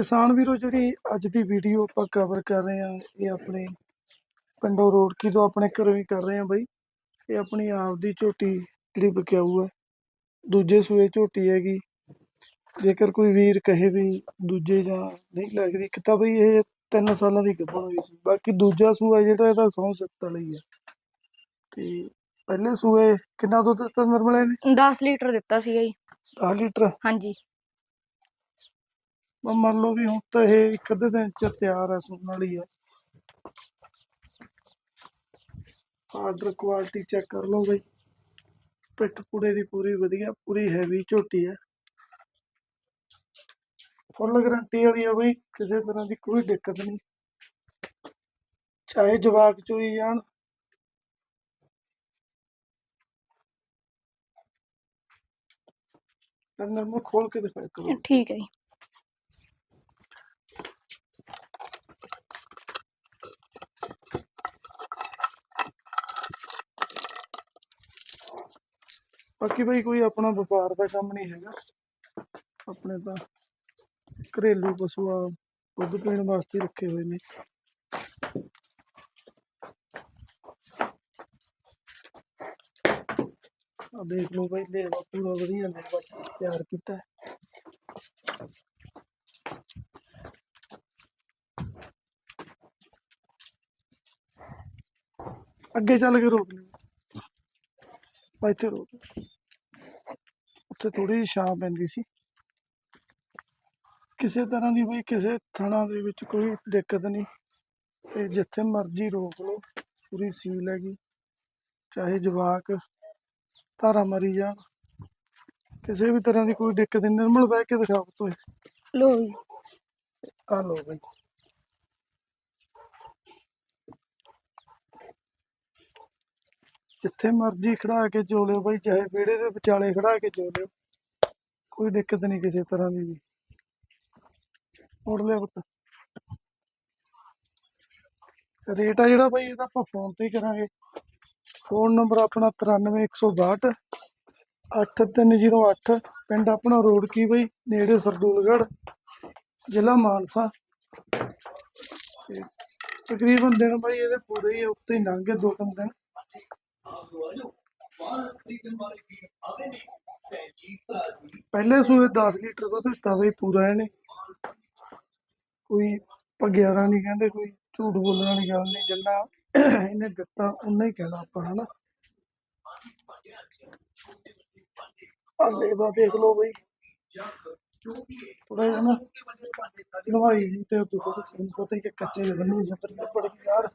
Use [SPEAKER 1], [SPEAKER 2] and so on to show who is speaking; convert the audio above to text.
[SPEAKER 1] ਕਿਸਾਨ ਵੀਰੋ ਜਿਹੜੀ ਅੱਜ ਦੀ ਵੀਡੀਓ ਆਪਾਂ ਕਵਰ ਕਰ ਰਹੇ ਹਾਂ ਇਹ ਆਪਣੇ ਪਿੰਡੋਂ ਰੋੜਕੀ ਤੋਂ ਆਪਣੇ ਘਰੋਂ ਹੀ ਕਰ ਰਹੇ ਹਾਂ ਬਾਈ। ਇਹ ਆਪਣੀ ਆਪ ਦੀ ਝੋਟੀ ਜਿਹੜੀ ਬਕਿਆਊ ਹੈ। ਦੂਜੇ ਸੂਏ ਝੋਟੀ ਹੈਗੀ। ਜੇਕਰ ਕੋਈ ਵੀਰ ਕਹੇ ਵੀ ਦੂਜੇ ਜਾਂ ਨਹੀਂ ਲੱਗਦੀ ਇੱਕ ਤਾਂ ਬਈ ਇਹ ਤਿੰਨ ਸਾਲਾਂ ਦੀ ਗੱਭਣ ਹੋਈ ਸੀ। ਬਾਕੀ ਦੂਜਾ ਸੂਆ ਜਿਹੜਾ ਇਹਦਾ ਸੌ ਸੱਤ ਵਾਲਾ ਹੀ। ਤੇ ਪਹਿਲੇ ਸੂਏ ਕਿੰਨਾ ਦੁੱਧ ਦਿੱਤਾ ਨਰਮਲੇ ਨੇ?
[SPEAKER 2] 10 ਲੀਟਰ ਦਿੱਤਾ ਸੀਗਾ ਜੀ।
[SPEAKER 1] 10 ਲੀਟਰ?
[SPEAKER 2] ਹਾਂਜੀ।
[SPEAKER 1] ਮੰਨ ਲਓ ਵੀ ਹੁਣ ਤਾਂ ਇਹ ਇੱਕ ਅੱਧੇ ਦਿਨ ਚ ਤਿਆਰ ਹੈ, ਸੁਣਨ ਵਾਲੀ ਹੈ। ਆਰਡਰ ਕੁਆਲਿਟੀ ਚੈੱਕ ਕਰ ਲਓ ਬਈ। ਪਿੱਠ ਪੁੜੇ ਦੀ ਪੂਰੀ ਵਧੀਆ, ਪੂਰੀ ਹੈਵੀ ਝੋਟੀ ਹੈ। ਫੁੱਲ ਗਾਰੰਟੀ ਵਾਲੀ ਹੈ ਬਈ, ਕਿਸੇ ਤਰ੍ਹਾਂ ਦੀ ਕੋਈ ਦਿੱਕਤ ਨਹੀਂ। ਚਾਹੇ ਜਵਾਕ ਚੋਈ ਜਾਣ। ਅੰਦਰ ਨੂੰ ਖੋਲ ਕੇ ਦਿਖਾਇਆ ਕਰੋ।
[SPEAKER 2] ਠੀਕ ਹੈ
[SPEAKER 1] ਬਾਕੀ ਬਈ ਕੋਈ ਆਪਣਾ ਵਪਾਰ ਦਾ ਕੰਮ ਨਹੀਂ ਹੈਗਾ। ਆਪਣੇ ਤਾਂ ਘਰੇਲੂ ਪਸ਼ੂ ਆ, ਦੁੱਧ ਪੀਣ ਵਾਸਤੇ ਰੱਖੇ ਹੋਏ ਨੇ। ਆ ਦੇਖ ਲਓ ਬਈ, ਲੇਵਾ ਪੂਰਾ ਵਧੀਆ ਲੇਵਾ ਤਿਆਰ ਕੀਤਾ। ਅੱਗੇ ਚੱਲ ਕੇ ਰੋਕ ਲਈ ਇੱਥੇ ਰੋਕ ਉੱਥੇ ਥੋੜੀ ਜਿਹੀ ਛਾਂ ਪੈਂਦੀ ਸੀ। ਕਿਸੇ ਤਰ੍ਹਾਂ ਦੀ ਬਈ ਕਿਸੇ ਥਾਣਾ ਦੇ ਵਿੱਚ ਕੋਈ ਦਿੱਕਤ ਨਹੀਂ ਤੇ ਜਿੱਥੇ ਮਰਜ਼ੀ ਰੋਕ ਲਓ ਪੂਰੀ ਸੀਲ ਹੈਗੀ। ਚਾਹੇ ਜਵਾਕ ਧਾਰਾ ਮਰੀ ਜਾਣ ਕਿਸੇ ਵੀ ਤਰ੍ਹਾਂ ਦੀ ਕੋਈ ਦਿੱਕਤ ਨਹੀਂ। ਨਿਰਮਲ ਬਹਿ ਕੇ ਦਿਖਾਓ ਤੋਏ
[SPEAKER 2] ਲੋ ਜੀ।
[SPEAKER 1] ਆ ਲਓ ਬਈ। ਜਿੱਥੇ ਮਰਜ਼ੀ ਖੜਾ ਕੇ ਜੋ ਲਿਓ ਬਈ ਚਾਹੇ ਵਿਹੜੇ ਦੇ ਵਿਚਾਲੇ ਖੜਾ ਕੇ ਜੋ ਲਿਓ। ਕੋਈ ਦਿੱਕਤ ਨਹੀਂ ਕਿਸੇ ਤਰ੍ਹਾਂ ਦੀ ਵੀ। ਮੋੜ ਲਿਆ ਪੁੱਤ। ਰੇਟ ਆ ਜਿਹੜਾ ਬਈ ਇਹਦਾ ਆਪਾਂ ਫੋਨ ਤੇ ਹੀ ਕਰਾਂਗੇ। ਫੋਨ ਨੰਬਰ ਆਪਣਾ 93162 8308 ਪਿੰਡ ਆਪਣਾ ਰੋਡ ਕੀ ਬਈ? ਨੇੜੇ ਸਰਦੂਲਗੜ ਜ਼ਿਲ੍ਹਾ ਮਾਨਸਾ। ਤਕਰੀਬਨ ਦਿਨ ਬਾਈ ਇਹਦੇ ਪੂਰੇ ਹੀ ਉੱਤੇ ਹੀ ਲੰਘ ਗਏ ਦੋ ਤਿੰਨ ਦਿਨ। ਪਹਿਲੇ ਸੂਏ 10 ਲੀਟਰ ਦੁੱਧ ਦਿੱਤਾ ਬਈ ਪੂਰਾ ਇਹਨੇ। ਕੋਈ ਆਪਾਂ 11 ਨਹੀਂ ਕਹਿੰਦੇ, ਕੋਈ ਝੂਠ ਬੋਲਣ ਵਾਲੀ ਗੱਲ ਨਹੀਂ ਜਿੰਨਾ ਇਹਨੇ ਦਿੱਤਾ ਉਨਾ ਹੀ ਕਹਿਣਾ ਆਪਾਂ, ਹਨਾ। ਆ ਲੇਵਾ ਦੇਖ ਲਓ ਬਈ। ਥੋੜਾ ਜਿਹਾ ਨਾ ਨਵਾਈ ਜੀ ਤੇ ਦੁੱਧ ਤੁਹਾਨੂੰ ਪਤਾ ਹੀ ਕਿ ਕੱਚੇ ਦੇ ਬੰਦੇ ਜੱਤਰ ਪੜ ਗਈ ਯਾਰ।